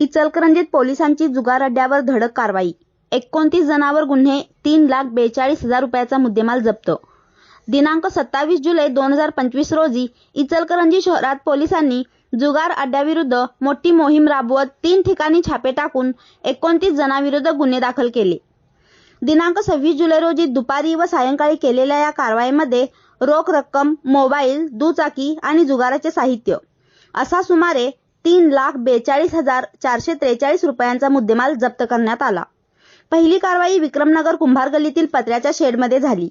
इचलकरंजीत पोलिसांची जुगार अड्ड्यावर धडक कारवाई. एकोणतीस जणांवर गुन्हे तीन लाख बेचाळीस हजार रुपयाचा मुद्देमाल जप्त. दिनांक सत्तावीस जुलै दोन हजार पंचवीस रोजी इचलकरंजी शहरात पोलिसांनी जुगार अड्ड्याविरुद्ध मोठी मोहीम राबवत तीन ठिकाणी छापे टाकून एकोणतीस जणांविरुद्ध गुन्हे दाखल केले. दिनांक सव्वीस जुलै रोजी दुपारी व सायंकाळी केलेल्या या कारवाईमध्ये रोख रक्कम मोबाईल दुचाकी आणि जुगाराचे साहित्य. असा सुमारे तीन लाख बेचाळीस हजार चारशे त्रेचाळीस रुपयांचा मुद्देमाल जप्त करण्यात आला. पहिली कारवाई विक्रमनगर कुंभार गल्लीतील पत्र्याच्या शेडमध्ये झाली.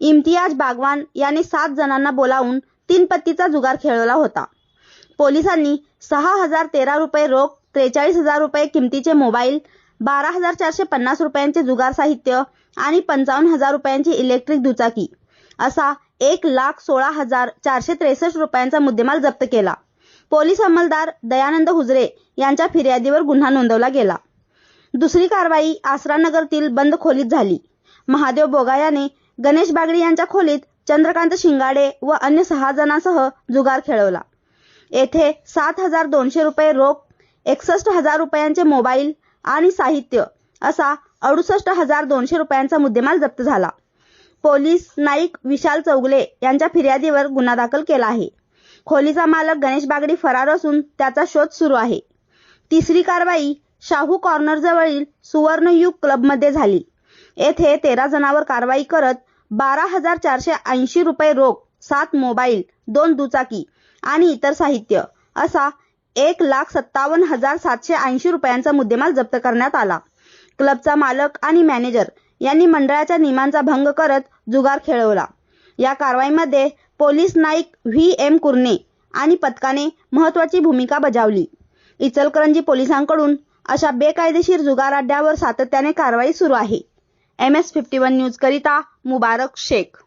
इम्तियाज बागवान याने सात जणांना बोलावून तीन पत्तीचा जुगार खेळवला होता. पोलिसांनी सहा हजार तेरा रुपये रोख त्रेचाळीस हजार रुपये किमतीचे मोबाईल बारा हजार चारशे पन्नास रुपयांचे जुगार साहित्य आणि पंचावन्न हजार रुपयांची इलेक्ट्रिक दुचाकी असा एक लाख सोळा हजार चारशे त्रेसष्ट रुपयांचा मुद्देमाल जप्त केला. पोलीस अंमलदार दयानंद हुजरे यांच्या फिर्यादीवर गुन्हा नोंदवला गेला. दुसरी कारवाई आसरानगरतील बंद खोलीत झाली. महादेव बोगा याने गणेश बागडी यांच्या खोलीत चंद्रकांत शिंगाडे व अन्य सहा जणांसह जुगार खेळवला. येथे सात हजार दोनशे रुपये रोख एकसष्ट हजार रुपयांचे मोबाईल आणि साहित्य असा अडुसष्ट हजार दोनशे रुपयांचा मुद्देमाल जप्त झाला. पोलीस नाईक विशाल चौगले यांच्या फिर्यादीवर गुन्हा दाखल केला आहे. खोलीचा मालक गणेश बागडी फरार असून त्याचा शोध सुरू आहे. तिसरी कारवाई शाहू कॉर्नर जवळील सुवर्णयुग क्लबमध्ये झाली. येथे तेरा जणांवर कारवाई करत बारा हजार चारशे ऐंशी रुपये रोख सात मोबाईल दोन दुचाकी आणि इतर साहित्य असा एक लाख सत्तावन्न हजार सातशे ऐंशी रुपयांचा मुद्देमाल जप्त करण्यात आला. क्लबचा मालक आणि मॅनेजर यांनी मंडळाच्या नियमांचा भंग करत जुगार खेळवला. या कारवाईमध्ये police Naik V. M. Kurne आणि पथकाने महत्वाची भूमिका बजावली. इचलकरंजी पोलिसांकडून अशा बेकायदेशीर जुगार अड्ड्यावर सातत्याने कारवाई सुरू आहे. M S fifty one news करिता मुबारक शेख.